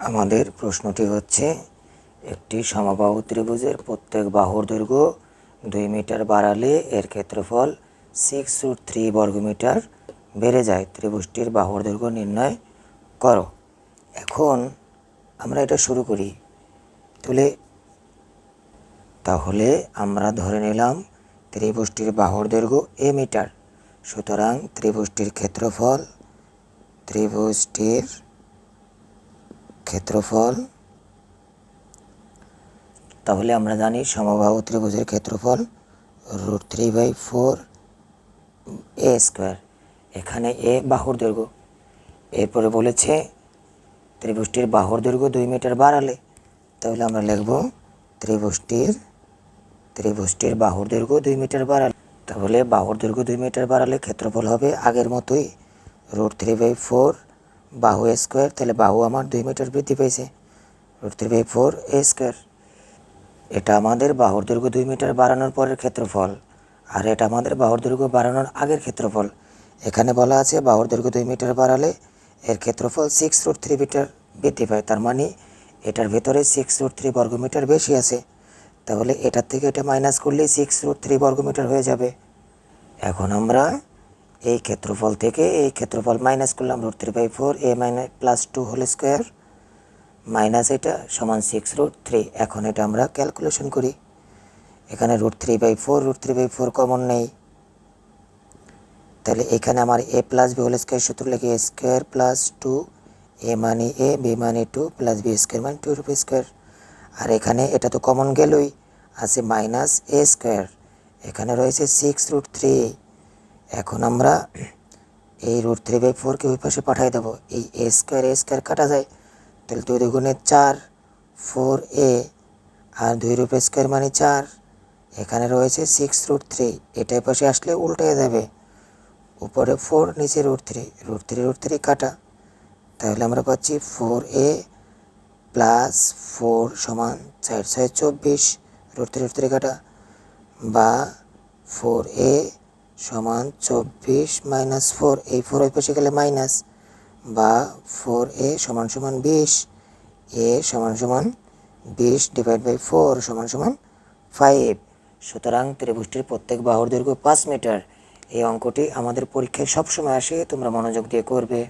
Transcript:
আমাদের প্রশ্নটি হচ্ছে, একটি সমবাহু ত্রিভুজের প্রত্যেক বাহুর দৈর্ঘ্য দুই মিটার বাড়ালে এর ক্ষেত্রফল সিক্স রুট থ্রি বর্গমিটার বেড়ে যায়। ত্রিভুজটির বাহুর দৈর্ঘ্য নির্ণয় করো। এখন আমরা এটা শুরু করি। তুলে তাহলে আমরা ধরে নিলাম ত্রিভুজটির বাহুর দৈর্ঘ্য এ মিটার সুতরাং ত্রিভুজটির ক্ষেত্রফল ত্রিভুজটির ক্ষেত্রফল। তাহলে আমরা জানি সমবাহু ত্রিভুজের ক্ষেত্রফল root three by four A square এখানে এ বাহুর দৈর্ঘ্য। এরপরে বলেছে ত্রিভুজটির বাহুর দৈর্ঘ্য দুই মিটার বাড়ালে। তাহলে আমরা লিখব ত্রিভুজটির ত্রিভুজটির বাহুর দৈর্ঘ্য দুই মিটার বাড়ালে। তাহলে বাহুর দৈর্ঘ্য দুই মিটার বাড়ালে ক্ষেত্রফল হবে আগের মতোই রুট থ্রি বাই ফোর বাহু স্কোয়ার তাহলে বাহু আমার দুই মিটার বৃদ্ধি পেয়েছে। Root three by four A square এটা আমাদের বাহুর দৈর্ঘ্য দুই মিটার বাড়ানোর পরের ক্ষেত্রফল, আর এটা আমাদের বাহুর দৈর্ঘ্য বাড়ানোর আগের ক্ষেত্রফল। এখানে বলা আছে বাহুর দৈর্ঘ্য দুই মিটার বাড়ালে এর ক্ষেত্রফল সিক্স রুট থ্রি মিটার বৃদ্ধি পায়। তার মানে এটার ভেতরে সিক্স রুট থ্রি বর্গমিটার বেশি আছে। তাহলে এটার থেকে এটা মাইনাস করলে সিক্স রুট থ্রি বর্গমিটার হয়ে যাবে। এখন আমরা এই ক্ষেত্রফল থেকে এই ক্ষেত্রফল মাইনাস করলাম root three by four A minus plus two whole square minus এটা সমান সিক্স রুট থ্রি এখন এটা আমরা ক্যালকুলেশন করি। এখানে root three by four root three by four common নেই। তাহলে এখানে আমার A plus B whole square সূত্র লেগে স্কোয়ার প্লাস টু এ মানে এ বি মানে টু প্লাস বি স্কোয়ার মানে টু রুপি স্কোয়ার আর এখানে এটা তো কমন গেলই, আছে মাইনাস এ স্কোয়ার এখানে রয়েছে সিক্স রুট থ্রি এখন আমরা এই রুট থ্রি বাই ফোরকে ওই পাশে পাঠিয়ে দেবো। এই এ স্কোয়ার এ স্কোয়ার কাটা যায়, তাহলে দুই দুগুণে চার ফোর এ আর দুই রুট স্কোয়ার মানে চার। এখানে রয়েছে সিক্স রুট থ্রি এটাই পাশে আসলে উল্টে যাবে। উপরে ফোর নিচে root three root three root three কাটা। তাহলে আমরা পাচ্ছি ফোর এ প্লাস ফোর সমান চার, ছয়, চব্বিশ রুট থ্রি রুট থ্রি কাটা। বা ফোর এ সমান চব্বিশ মাইনাস ফোর এই ফোর ওই পাশে গেলে মাইনাস বা ফোর এ সমান সমান বিশ, এ সমান সমান বিশ ডিভাইড বাই ফোর সমান সমান ফাইভ সুতরাং ত্রিভুজটির প্রত্যেক বাহুর দৈর্ঘ্য পাঁচ মিটার এই অঙ্কটি আমাদের পরীক্ষায় সবসময় আসে, তোমরা মনোযোগ দিয়ে করবে।